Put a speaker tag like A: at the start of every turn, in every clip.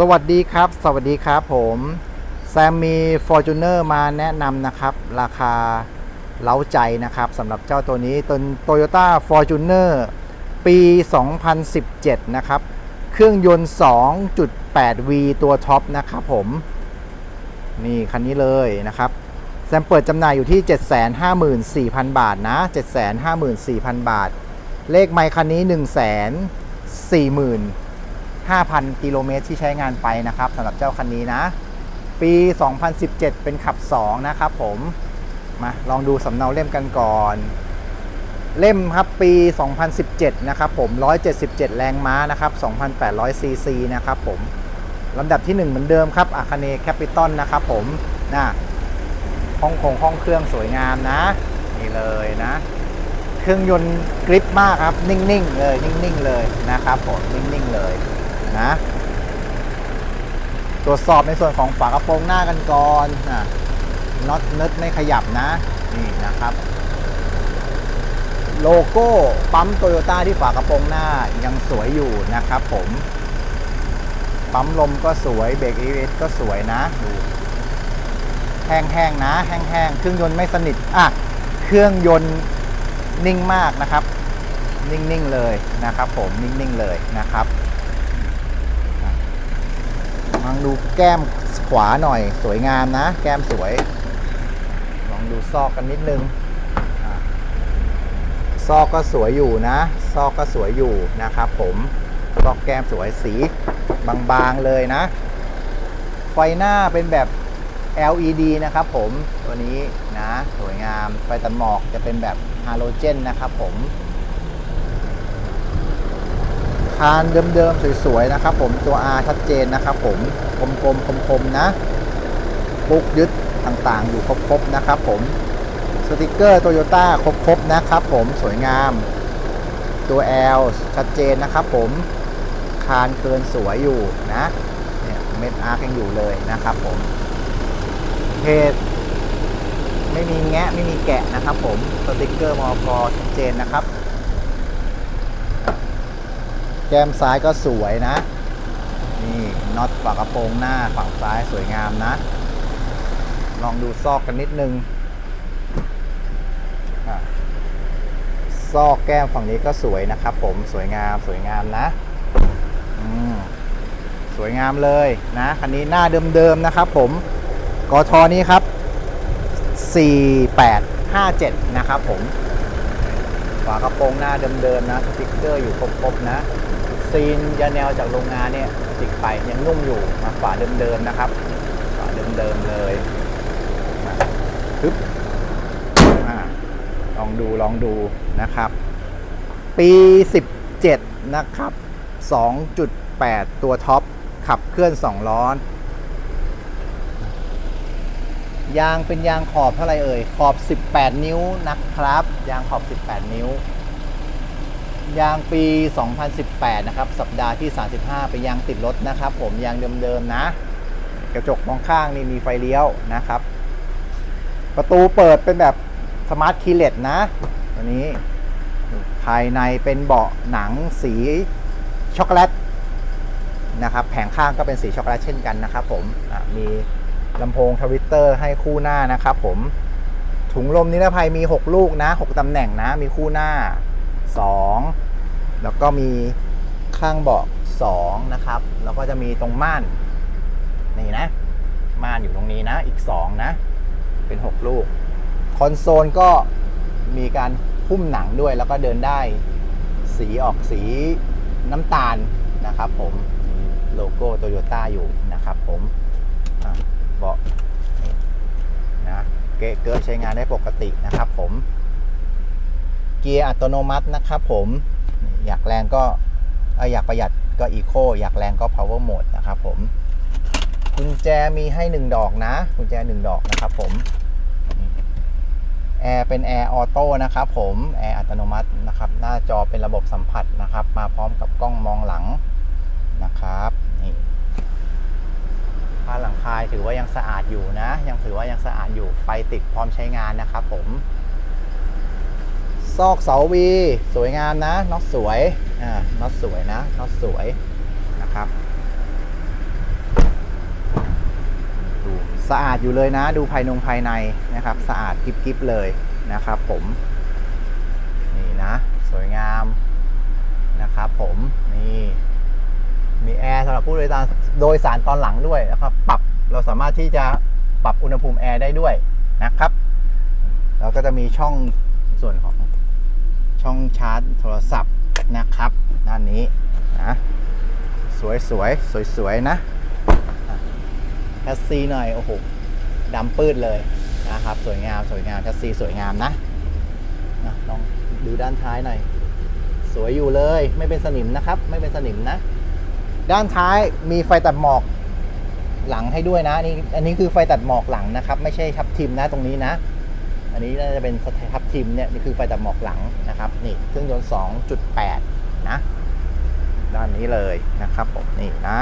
A: สวัสดีครับ สวัสดีครับผมแซมมี Fortuner มาแนะนำนะครับ ราคาเล้าใจนะครับสำหรับเจ้าตัวนี้ตัว Toyota Fortuner ปี 2017 นะครับ เครื่องยนต์ 2.8V ตัวท็อปนะครับผม นี่คันนี้เลยนะครับ แซมเปิดจำหน่ายอยู่ที่ 754,000 บาทนะ 754,000 บาท เลขไมค์คันนี้ 140,000 5,000 กิโลเมตรที่ใช้งานไปนะครับสำหรับเจ้าคันนี้นะ ปี 2017 เป็นขับ 2 นะครับผมมาลองดูสำเนาเล่มกันก่อน เล่มครับปี 2017 นะครับผม 177 แรงม้านะครับ 2,800 ซีซีนะครับผมลำดับที่ 1 เหมือนเดิมครับอาคาเนแคปิตอลนะครับผมนะห้องคงห้องเครื่องสวยงามนะ นี่เลยนะ เครื่องยนต์กริปมากครับ นิ่ง ๆ เลย นิ่ง ๆ เลยนะครับผม นิ่ง ๆ เลย นะตรวจสอบในส่วนของฝากระโปรงหน้ากันก่อนนะน็อตเนิร์ดไม่ขยับนะ นี่นะครับ โลโก้ปั๊มโตโยต้าที่ฝากระโปรงหน้ายังสวยอยู่นะครับผม ปั๊มลมก็สวยเบรก ABS ก็สวยนะดูแห้งๆนะ แห้งๆ เครื่องยนต์ไม่สนิท อะ เครื่องยนต์นิ่งมากนะครับ นิ่งๆ เลยนะครับผม นิ่งๆ เลยนะครับ ลองดูแก้มขวาหน่อยสวยงามนะ แก้มสวย ลองดูซอกกันนิดนึงอซอกก็สวยอยู่นะ ซอกก็สวยอยู่นะครับผมซอกแก้มสวยสีบางๆเลยนะ ไฟหน้าเป็นแบบ LED นะครับผมตัวนี้นะ สวยงามไฟตัดหมอกจะเป็นแบบฮาโลเจนนะครับผม คานเดิมๆสวยๆนะครับ ผมตัว R ชัดเจนนะครับผมกลมๆคมๆนะปุกยึดต่างๆ อยู่ครบๆนะครับผมสติกเกอร์โตโยต้าครบๆนะครับผมสวยงาม ตัว L ชัดเจนนะครับผมคานเกินสวยอยู่นะเนี่ยเม็ดอาร์ยังอยู่เลยนะครับผมเพจไม่มีแงะไม่มีแกะนะครับผมสติกเกอร์มอพอชัดเจนนะครับ แก้มซ้ายก็สวยนะ นี่น็อตฝากระโปรงหน้าฝั่งซ้ายสวยงามนะ ลองดูซอกกันนิดนึงอะซอกแก้มฝั่งนี้ก็สวยนะครับ ผมสวยงามสวยงามนะอืมสวยงามเลยนะคันนี้หน้าเดิมๆนะครับผมกทนี้ครับ 4857 นะครับผมฝากระโปรงหน้าเดิมๆนะสติ๊กเกอร์อยู่ครบๆนะ ซีนยาแนวจากโรงงานเนี่ยติดไปยังนุ่มอยู่มาฝาเดิมๆนะครับฝาเดิมๆเลยปึ๊บอลองดูลองดูนะครับ ปี 17 นะครับ 2.8 ตัวท็อป ขับเคลื่อน 2 ล้อยางเป็นยางขอบเท่าไหร่เอ่ย ขอบ 18 นิ้วนะครับ ยางขอบ 18 นิ้ว ยางปี 2018 นะครับ สัปดาห์ที่ 35 เป็นยางติดรถนะครับ ผมยางเดิมๆนะ กระจกมองข้างนี่มีไฟเลี้ยวนะครับ ประตูเปิดเป็นแบบสมาร์ทคีเลสนะตัวนี้ ภายในเป็นเบาะหนังสีช็อกโกแลตนะครับ แผงข้างก็เป็นสีช็อกโกแลตเช่นกันนะครับ ผมมีลำโพงทวิตเตอร์ให้คู่หน้านะครับผมถุงลมนิรภัยมี 6 ลูกนะ 6ตำแหน่งนะ มีคู่หน้า 2 แล้วก็มีข้างเบาะ2นะครับ แล้วก็จะมีตรงม่านนี่นะ ม่านอยู่ตรงนี้นะอีก 2 นะ เป็น 6 ลูก คอนโซลก็มีการหุ้มหนังด้วยแล้วก็เดินได้สีออกสีน้ำตาลนะครับผมโลโก้โตโยต้าอยู่นะครับผมเบาะนะเกะเกอะใช้งานได้ปกตินะครับผม เกียร์อัตโนมัตินะครับผม อยากแรงก็อยากประหยัดก็อีโคอยากแรงก็ power mode นะครับผมกุญแจมีให้ 1 ดอกนะกุญแจ 1 ดอกนะครับผมแอร์เป็นแอร์ออโต้นะครับผมแอร์อัตโนมัตินะครับ หน้าจอเป็นระบบสัมผัสนะครับ มาพร้อมกับกล้องมองหลังนะครับนี่ผ้าหลังคายถือว่ายังสะอาดอยู่นะ ยังถือว่ายังสะอาดอยู่ไฟติดพร้อมใช้งานนะครับผม ซอกเสาวีสวยงามนะน็อตสวยอ่าน็อตสวยนะน็อตสวยนะครับดูสะอาดอยู่เลยนะ ดูภายนงภายในนะครับ สะอาดกริบเลยนะครับผม นี่นะ สวยงามนะครับผมนี่มีแอร์สำหรับผู้โดยสารโดยสารตอนหลังด้วยนะครับ ปรับเราสามารถที่จะปรับอุณหภูมิแอร์ได้ด้วยนะครับ แล้วก็จะมีช่องส่วนของ ช่องชาร์จโทรศัพท์นะครับ ด้านนี้นะสวยสวยสวยสวยนะอะแคสซีหน่อยโอ้โหดำปื้ดเลยนะครับ สวยงามสวยงามแคสซีสวยงามนะนะลองดูด้านท้ายหน่อย สวยอยู่เลยไม่เป็นสนิมนะครับ ไม่เป็นสนิมนะ ด้านท้ายมีไฟตัดหมอกหลังให้ด้วยนะนี่อันนี้คือไฟตัดหมอกหลังนะครับ ไม่ใช่ทับทิมนะตรงนี้นะ อันนี้น่าจะเป็นสทับทิมเนี่ยนี่คือไฟตัดหมอกหลังนะครับนี่เครื่องยนต์ 2.8 นะ ด้านนี้เลยนะครับผมนี่นะ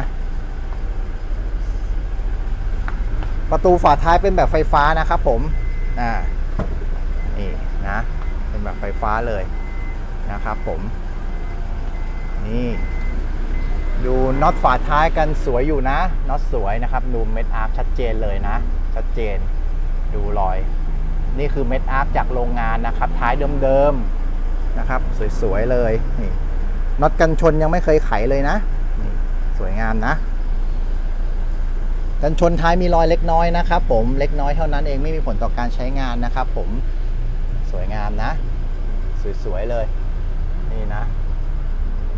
A: ประตูฝาท้ายเป็นแบบไฟฟ้านะครับผมอ่านี่นะ เป็นแบบไฟฟ้าเลยนะครับผม นี่ดูน็อตฝาท้ายกันสวยอยู่นะน็อตสวยนะครับ ดูเม็ดอาร์ชัดเจนเลยนะ ชัดเจน ดูรอย นี่คือเม็ดอาร์คจากโรงงานนะครับ ท้ายเดิมๆนะครับ สวยๆเลยนี่น็อตกันชนยังไม่เคยไขเลยนะนี่สวยงามนะ กันชนท้ายมีรอยเล็กน้อยนะครับ ผมเล็กน้อยเท่านั้นเองไม่มีผลต่อการใช้งานนะครับ ผมสวยงามนะ สวยๆเลย นี่นะ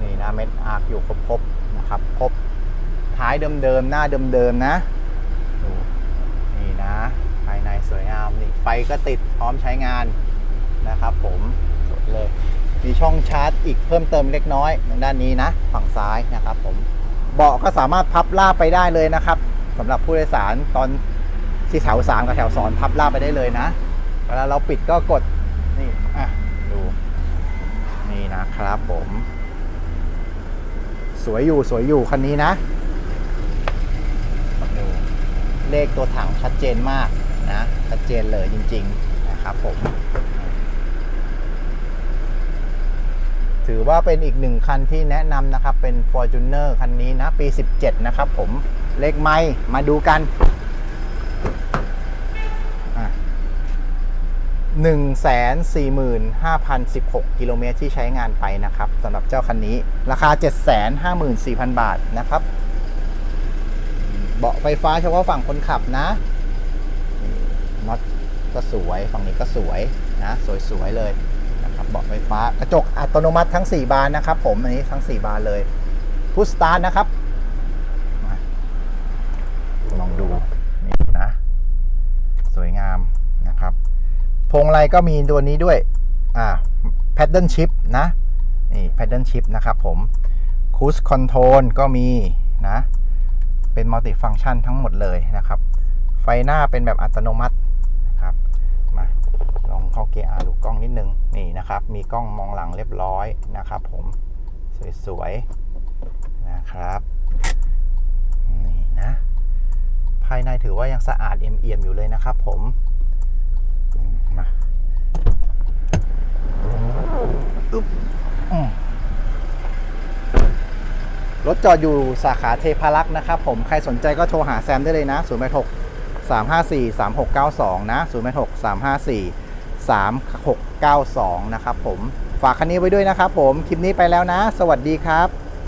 A: นี่นะเม็ดอาร์คอยู่ครบๆนะครับครบท้ายเดิมๆหน้าเดิมๆนะดูนี่นะ ภายใน สวยงามนี่ไฟก็ติดพร้อมใช้งานนะครับ ผมสวยเลย มีช่องชาร์จอีกเพิ่มเติมเล็กน้อยทางด้านนี้นะ ฝั่งซ้ายนะครับผมเบาะก็สามารถพับลาบไปได้เลยนะครับสำหรับผู้โดยสารตอนที่แถวสามกับแถวสองพับลาบไปได้เลยนะเวลาเราปิดก็กดนี่อะดูนี่นะครับผม สวยอยู่สวยอยู่คันนี้นะดูเลขตัวถังชัดเจนมาก นะชัดเจนเลยจริงๆนะครับผมถือว่าเป็นอีกหนึ่งคันที่แนะนำนะครับ เป็น Fortuner คันนี้นะ ปี 17 นะครับผมเลขไม่มาดูกันอะ145,016 กิโลเมตรที่ใช้งานไปนะครับสำหรับเจ้าคันนี้ ราคา 754,000 บาทนะครับ เบาะไฟฟ้าเฉพาะฝั่งคนขับนะ ก็สวย ฝั่งนี้ก็สวยนะสวยๆเลยนะครับเบาะไฟฟ้ากระจกอัตโนมัติทั้ง 4 บานนะครับ ผมอันนี้ทั้ง 4 บานเลยพุชสตาร์ทนะครับมาลองดูนี่นะสวยงามนะครับพวงมาลัยก็มีตัวนี้ด้วยอ่า paddle shift นะนี่ paddle shift นะครับผม cruise control ก็มีนะเป็นมัลติฟัง c t ชันทั้งหมดเลยนะครับ ไฟหน้าเป็นแบบอัตโนมัติ มา ลองเข้าเกียร์ R ดูกล้องนิดนึง นี่นะครับ มีกล้องมองหลังเรียบร้อยนะครับ ผม สวยๆ นะครับ นี่นะ ภายในถือว่ายังสะอาดเอี่ยมๆอยู่เลยนะครับผมมาอึ๊บรถจอดอยู่สาขาเทพารักษ์นะครับผม ใครสนใจก็โทรหาแซมได้เลยนะ 0 8 6 3 5 4 3 6 9 2 นะ0 8 6 3 5 4 3 6 9 2 นะครับผม ฝากคันนี้ไว้ด้วยนะครับผม คลิปนี้ไปแล้วนะ สวัสดีครับ